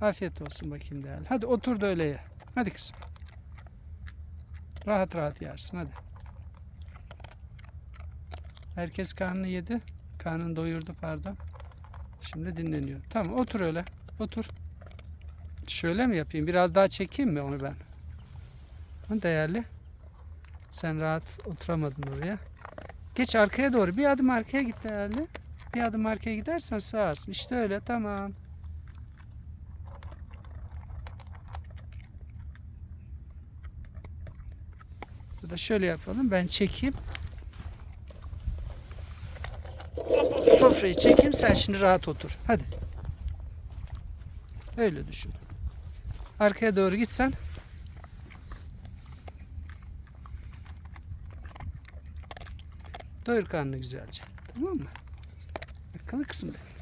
Afiyet olsun bakayım değerli. Hadi otur da öyle ye. Hadi kızım. Rahat rahat yersin hadi. Herkes karnını yedi. Karnını doyurdu pardon. Şimdi dinleniyor. Tamam otur öyle. Otur. Şöyle mi yapayım? Biraz daha çekeyim mi onu ben? Değerli. Sen rahat oturamadın oraya. Geç arkaya doğru. Bir adım arkaya git değerli. Bir adım arkaya gidersen sığarsın. İşte öyle tamam. Bu da şöyle yapalım. Ben çekeyim. Sofrayı çekeyim. Sen şimdi rahat otur. Hadi. Öyle düşün. Arkaya doğru gitsen. Doyur karnını güzelce. Tamam mı? Akıllı kızım benim.